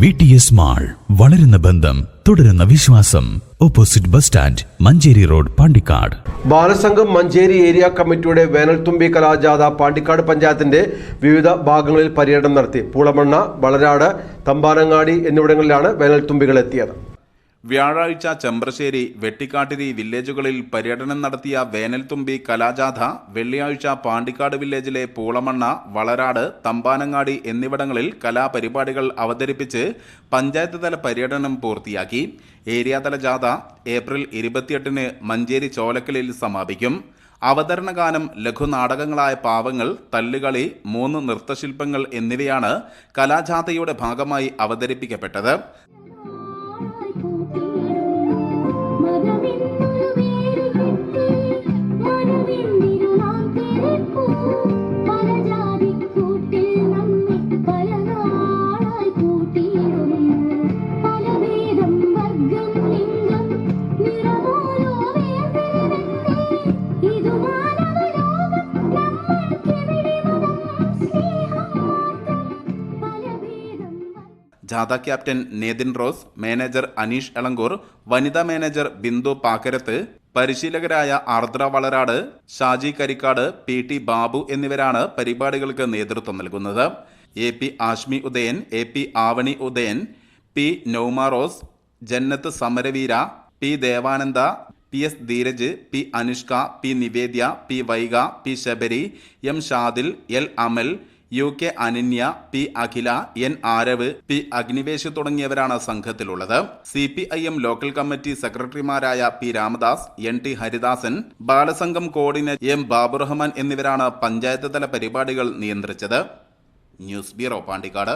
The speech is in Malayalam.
വി ടി എസ് മാൾ വളരുന്ന ബന്ധം തുടരുന്ന വിശ്വാസം. Opposite bus stand Manjeri road Pandikkad. Balasangham Manjeri area കമ്മിറ്റിയുടെ വേനൽത്തുമ്പി കലാജാഥ പാണ്ടിക്കാട് പഞ്ചായത്തിന്റെ വിവിധ ഭാഗങ്ങളിൽ പര്യടനം നടത്തി. പൂളമണ്ണ വളരാട് തമ്പാനങ്ങാടി എന്നിവിടങ്ങളിലാണ് വേനൽത്തുമ്പികൾ എത്തിയത് വ്യാഴാഴ്ച ചെമ്പ്രശ്ശേരി വെട്ടിക്കാട്ടിരി വില്ലേജുകളിൽ പര്യടനം നടത്തിയ വേനൽത്തുമ്പി കലാജാഥ വെള്ളിയാഴ്ച പാണ്ടിക്കാട് വില്ലേജിലെ പൂളമണ്ണ വളരാട് തമ്പാനങ്ങാടി എന്നിവിടങ്ങളിൽ കലാപരിപാടികൾ അവതരിപ്പിച്ച് പഞ്ചായത്ത് തല പര്യടനം പൂർത്തിയാക്കി. ഏരിയാതല ജാഥ ഏപ്രിൽ ഇരുപത്തിയെട്ടിന് മഞ്ചേരി ചോലക്കലിൽ സമാപിക്കും. അവതരണ ഗാനം ലഘുനാടകങ്ങളായ പാവങ്ങൾ തല്ലുകളി മൂന്ന് നൃത്തശില്പങ്ങൾ എന്നിവയാണ് കലാജാഥയുടെ ഭാഗമായി അവതരിപ്പിക്കപ്പെട്ടത്. ജാഥ captain Nethin rose manager Aneesh Elankur വനിതാ മാനേജർ ബിന്ദു പാക്കരത്ത് പരിശീലകരായ ആർദ്ര വളരാട് ഷാജി കരിക്കാട് പി ടി ബാബു എന്നിവരാണ് പരിപാടികൾക്ക് നേതൃത്വം നൽകുന്നത്. A P Ashmi Udayan A P Avani Udayan P Nauma Rose Jannath Samaraveera P Devananda P S Dheeraj P Anushka P Nivedya P Vaiga P Shabari M Shadil L Amal U K Ananya P Akhila N Aarav P Agnivesh തുടങ്ങിയവരാണ് സംഘത്തിലുള്ളത്. C P I M local committee സെക്രട്ടറിമാരായ P Ramadas N T Haridasan Balasangham coordinator M Baburahman എന്നിവരാണ് പഞ്ചായത്ത് തല പരിപാടികൾ നിയന്ത്രിച്ചത്. News bureau Pandikkad.